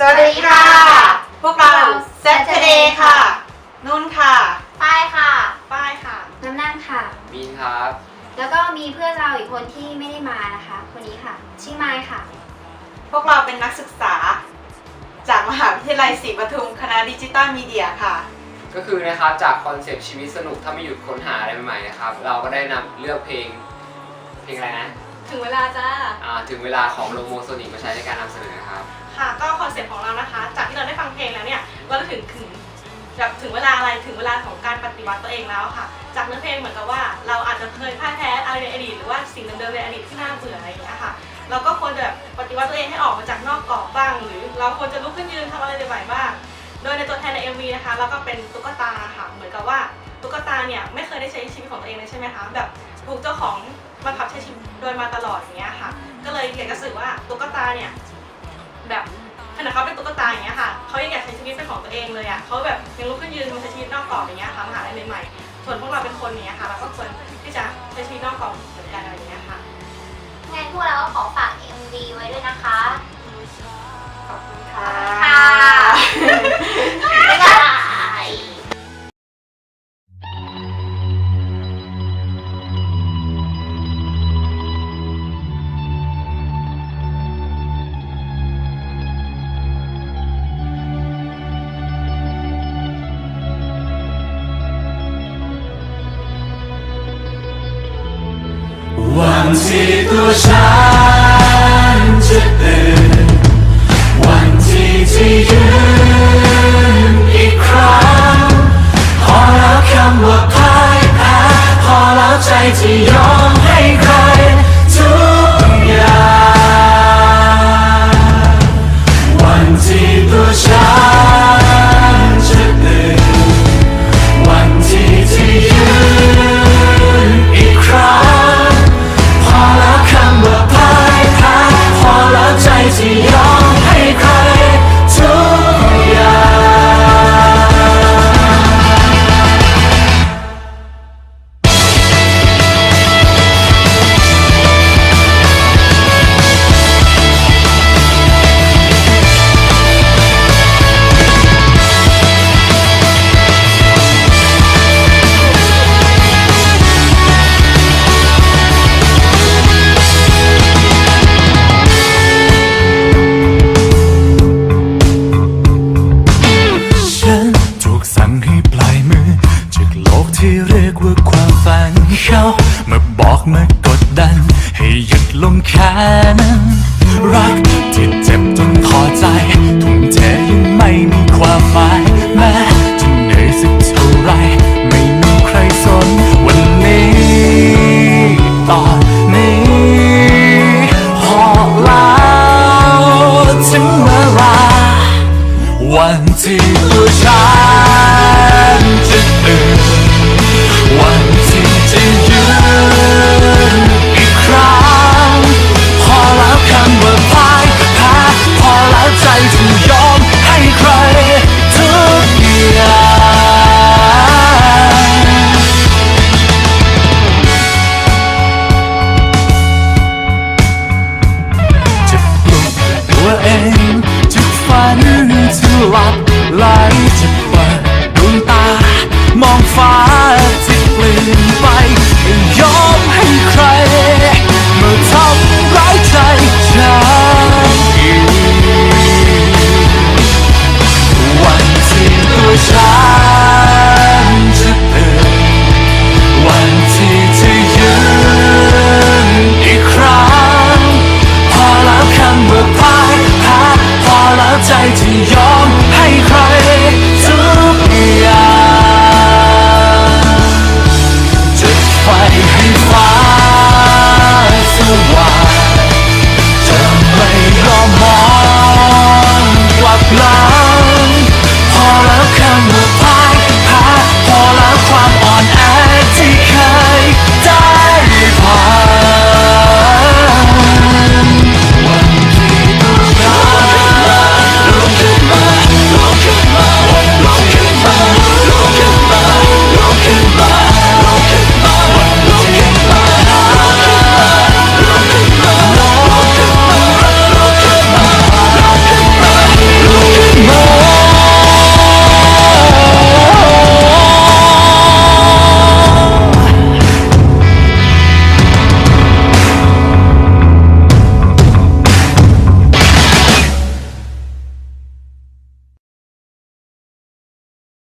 สวัสดีค่ะ พวกเรา Saturday ค่ะ นุ่นค่ะ ป้ายค่ะ ป้ายค่ะ น้ำนั่งค่ะ มีนครับ แล้วก็มีเพื่อนเราอีกคนที่ไม่ได้มานะคะ คนนี้ค่ะ ชื่อไมค์ค่ะ พวกเราเป็นนักศึกษา จากมหาวิทยาลัยศรีปทุมคณะดิจิตอลมีเดียค่ะ ก็คือนะครับจากคอนเซปต์ชีวิตสนุกถ้าไม่หยุดค้นหาอะไรใหม่ๆนะครับ เราก็ได้นำเลือกเพลง เพลงอะไรนะ ถึงเวลาจ้า อ่าถึงเวลาของโลโมโซนิกมาใช้ในการนำเสนอครับ ค่ะก็คอนเซ็ปต์ของเรานะคะ จากที่เราได้ฟังเพลงแล้วเนี่ยเราก็ถึงถึงแบบถึงเวลาอะไรถึงเวลาของการปฏิวัติตัวเองแล้วค่ะ จากเนื้อเพลงเหมือนกับว่า เราอาจจะเคยพ่ายแพ้อะไรในอดีตหรือว่าสิ่งเดิมๆในอดีตที่น่าเบื่ออะไรอย่างเงี้ยค่ะเราก็ควรจะแบบปฏิวัติตัวเองให้ออกมาจากนอกกรอบบ้าง หรือเราควรจะลุกขึ้นยืนทำอะไรใหม่ๆบ้าง โดยในตัวแทนใน MV นะคะเราก็เป็นตุ๊กตาค่ะเหมือนกับว่าตุ๊กตาเนี่ยไม่เคยได้ใช้ชีวิตของตัวเองเลยใช่ไหมคะแบบถูกเจ้าของบังคับใช้ชีวิตโดยมาตลอดอย่างเงี้ยค่ะ ก็เลยอยากจะสื่อว่าตุ๊กตาเนี่ย แบบขณะเขาเป็นตุ๊กตาอย่างเงี้ยค่ะเขายังอยากใช้ชีวิตเป็นของตัวเองเลยอะเขาแบบยังลุกขึ้นยืนมาใช้ชีวิตนอกกรอบอย่างเงี้ยค่ะมหาลัยใหม่ๆส่วนพวกเราเป็นคนเนี้ยค่ะเราก็ควรที่จะใช้ชีวิตนอกกรอบเหมือนกันอะไรอย่างเงี้ยค่ะงั้นพวกเราก็ขอฝาก MV ไว้ด้วยนะคะขอบคุณ วันที่ตั มากดดัน ให้หยุดลงแค่นั้น รักที่เจ็บจนพอใจ ทุ่มเทยังไม่มีความหมายแม้จะเหนื่อยสักเท่าไร ไม่มีใครสน วันนี้ตอนนี้พอแล้วถึงเวลา วันที่ตัวฉันจะตื่น